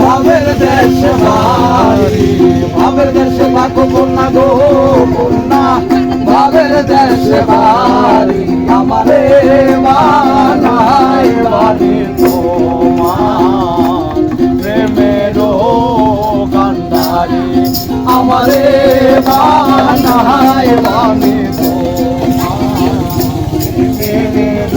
ভাবের দেশে বাড়ি। ভাবের দেশে থাকো কন্যা গো কন্যা ভাবের দেশে আমারে বানাই আমারে বানাই বাণী তোমার প্রেমের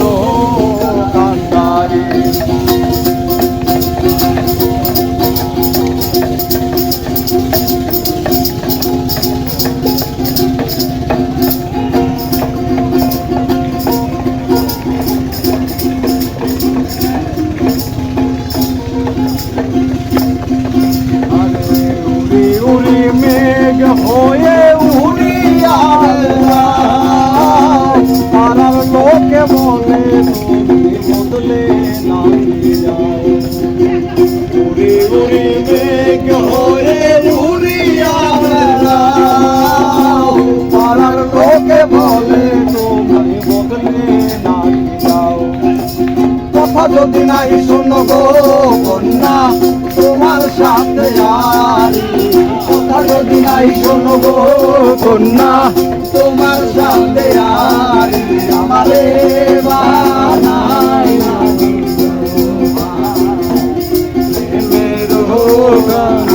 যদি নাই শোনো গো কন্যা তোমার সাথে আর কথা যদি নাই শোনো গো কন্যা তোমার সাথে আর আমারে বানাই প্রেমের গান্ধারী,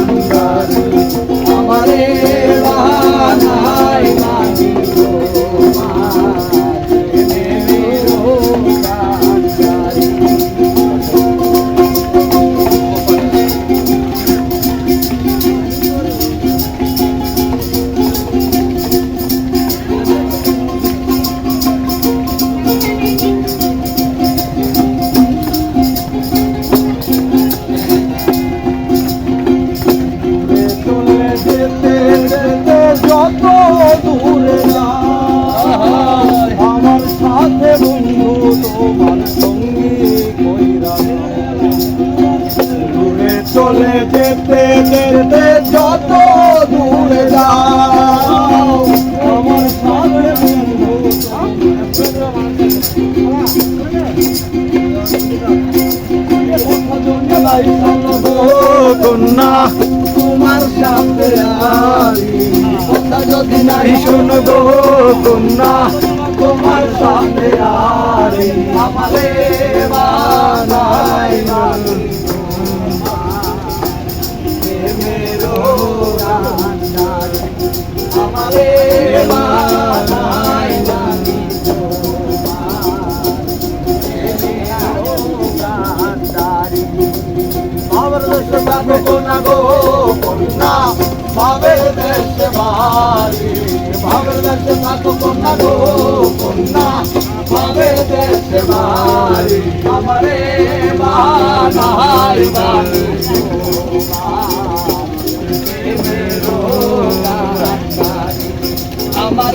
চলে যেতে যেতে যত দূরে যাও আমার সাথে বন্ধু কন্যা তোমার সাথে আরি কথা যদি নাই শোনো গো কন্যা। বাবার দেশে বাড়ি বাবার দেশে থাকো কন্যা গো, কন্যা। বাবার দেশে বাড়ি, আমারে বানাই বাড়ি